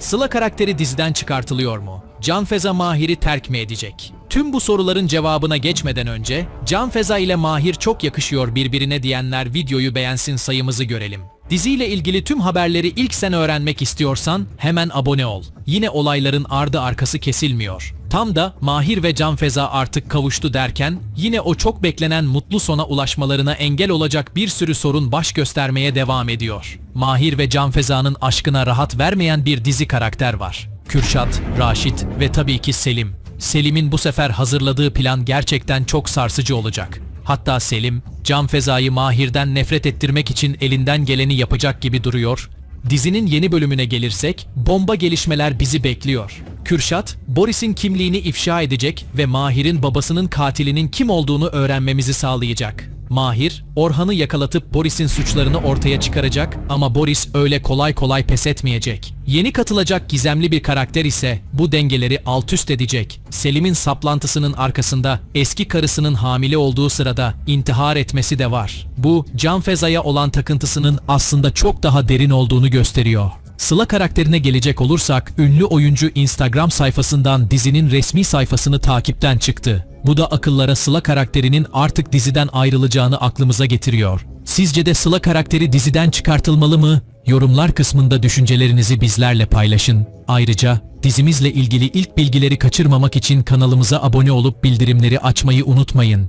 Sıla karakteri diziden çıkartılıyor mu? Can Feza Mahir'i terk mi edecek? Tüm bu soruların cevabına geçmeden önce Can Feza ile Mahir çok yakışıyor birbirine diyenler videoyu beğensin sayımızı görelim. Diziyle ilgili tüm haberleri ilk sen öğrenmek istiyorsan hemen abone ol. Yine olayların ardı arkası kesilmiyor. Tam da Mahir ve Can Feza artık kavuştu derken yine o çok beklenen mutlu sona ulaşmalarına engel olacak bir sürü sorun baş göstermeye devam ediyor. Mahir ve Can Feza'nın aşkına rahat vermeyen bir dizi karakter var. Kürşat, Raşit ve tabii ki Selim. Selim'in bu sefer hazırladığı plan gerçekten çok sarsıcı olacak. Hatta Selim, Can Feza'yı Mahir'den nefret ettirmek için elinden geleni yapacak gibi duruyor. Dizinin yeni bölümüne gelirsek, bomba gelişmeler bizi bekliyor. Kürşat, Boris'in kimliğini ifşa edecek ve Mahir'in babasının katilinin kim olduğunu öğrenmemizi sağlayacak. Mahir, Orhan'ı yakalatıp Boris'in suçlarını ortaya çıkaracak ama Boris öyle kolay kolay pes etmeyecek. Yeni katılacak gizemli bir karakter ise bu dengeleri alt üst edecek. Selim'in saplantısının arkasında eski karısının hamile olduğu sırada intihar etmesi de var. Bu, Can Feza'ya olan takıntısının aslında çok daha derin olduğunu gösteriyor. Sıla karakterine gelecek olursak, ünlü oyuncu Instagram sayfasından dizinin resmi sayfasını takipten çıktı. Bu da akıllara Sıla karakterinin artık diziden ayrılacağını aklımıza getiriyor. Sizce de Sıla karakteri diziden çıkartılmalı mı? Yorumlar kısmında düşüncelerinizi bizlerle paylaşın. Ayrıca dizimizle ilgili ilk bilgileri kaçırmamak için kanalımıza abone olup bildirimleri açmayı unutmayın.